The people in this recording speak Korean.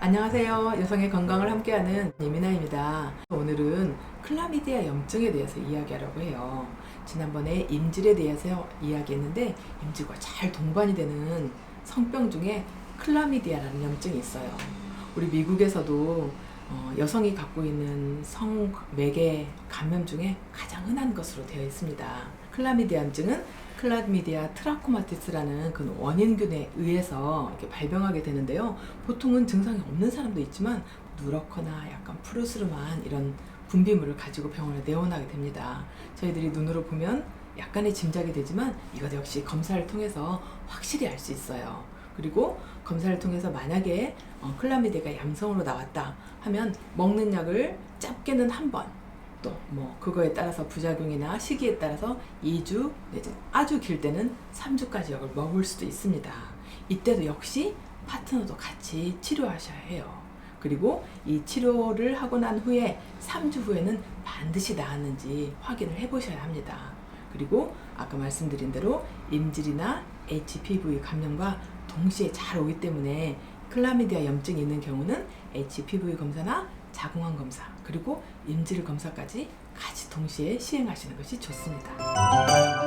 안녕하세요. 여성의 건강을 함께하는 예민아입니다. 오늘은 클라미디아 염증에 대해서 이야기하려고 해요. 지난번에 임질에 대해서 이야기했는데 임질과 잘 동반이 되는 성병 중에 클라미디아라는 염증이 있어요. 우리 미국에서도 어, 여성이 갖고 있는 성매개 감염 중에 가장 흔한 것으로 되어 있습니다. 클라미디아 염증은 클라미디아 트라코마티스라는 그 원인균에 의해서 이렇게 발병하게 되는데요. 보통은 증상이 없는 사람도 있지만 누렇거나 약간 푸르스름한 이런 분비물을 가지고 병원에 내원하게 됩니다. 저희들이 눈으로 보면 약간의 짐작이 되지만 이것 역시 검사를 통해서 확실히 알 수 있어요. 그리고 검사를 통해서 만약에 어, 클라미디아가 양성으로 나왔다 하면 먹는 약을 짧게는 한 번, 또 뭐 그거에 따라서 부작용이나 시기에 따라서 2주 내지 아주 길 때는 3주까지 약을 먹을 수도 있습니다. 이때도 역시 파트너도 같이 치료하셔야 해요. 그리고 이 치료를 하고 난 후에 3주 후에는 반드시 나았는지 확인을 해 보셔야 합니다. 그리고 아까 말씀드린 대로 임질이나 HPV 감염과 동시에 잘 오기 때문에 클라미디아 염증이 있는 경우는 HPV 검사나 자궁암 검사 그리고 임질 검사까지 같이 동시에 시행하시는 것이 좋습니다.